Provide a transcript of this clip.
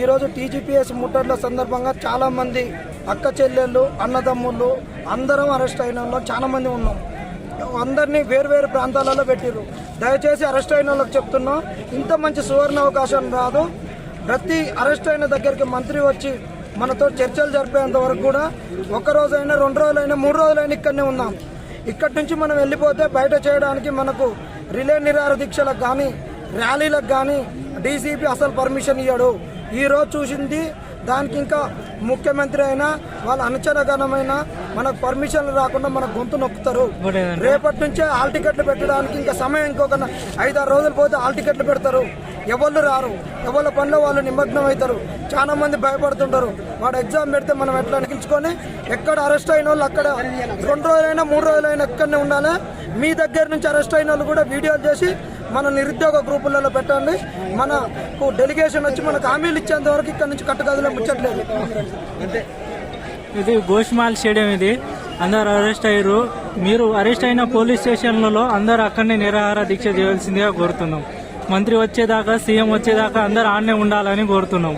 ఈరోజు టీజీపీఎస్ ముట్టడిల సందర్భంగా చాలా మంది అక్క చెల్లెళ్ళు అన్నదమ్ముళ్ళు అందరం అరెస్ట్ అయిన చాలా మంది ఉన్నాం. అందరినీ వేరువేరు ప్రాంతాలలో పెట్టిర్రు. దయచేసి అరెస్ట్ అయిన వాళ్ళకి చెప్తున్నాం ఇంత మంచి సువర్ణ అవకాశం రాదు. ప్రతి అరెస్ట్ అయిన దగ్గరికి మంత్రి వచ్చి మనతో చర్చలు జరిపేంత వరకు కూడా ఒక రోజైనా రెండు రోజులైనా మూడు రోజులైనా ఇక్కడనే ఉన్నాం. ఇక్కడి నుంచి మనం వెళ్ళిపోతే బయట చేయడానికి మనకు రిలే నిరార దీక్షలకు కానీ ర్యాలీలకు కానీ డీసీపీ అసలు పర్మిషన్ ఇవ్వడు ఈ రోజు చూసింది దానికి ఇంకా ముఖ్యమంత్రి అయినా వాళ్ళ అనుచరగణమైన మనకు పర్మిషన్లు రాకుండా మన గొంతు నొక్కుతారు. రేపటి నుంచే హాల్ టికెట్లు పెట్టడానికి ఇంకా సమయం ఇంకొక ఐదారు రోజులు పోతే హాల్ టికెట్లు పెడతారు. ఎవరు రారు. ఎవరి పనిలో వాళ్ళు నిమగ్నం అవుతారు. చాలా మంది భయపడుతుంటారు. వాడు ఎగ్జామ్ పెడితే మనం ఎట్లా నిలిచుకొని ఎక్కడ అరెస్ట్ అయిన వాళ్ళు అక్కడ రెండు రోజులైనా మూడు రోజులైనా ఎక్కడనే ఉండాలి? మీ దగ్గర నుంచి అరెస్ట్ అయిన వాళ్ళు కూడా వీడియోలు చేసి మన నిరుద్యోగ గ్రూపులలో పెట్టండి. మనకు డెలిగేషన్ వచ్చి మనకు హామీలు ఇచ్చేంత వరకు ఇక్కడ నుంచి కట్టుగదిలో ముచ్చట్లేదు. ఇది గోష్మాల్ స్టేడియం ఇది. అందరు అరెస్ట్ అయ్యారు. మీరు అరెస్ట్ అయిన పోలీస్ స్టేషన్లలో అందరు అక్కడనే నిరాహార దీక్ష చేయవలసిందిగా కోరుతున్నాం. మంత్రి వచ్చేదాకా సీఎం వచ్చేదాకా అందరు ఆడనే ఉండాలని కోరుతున్నాం.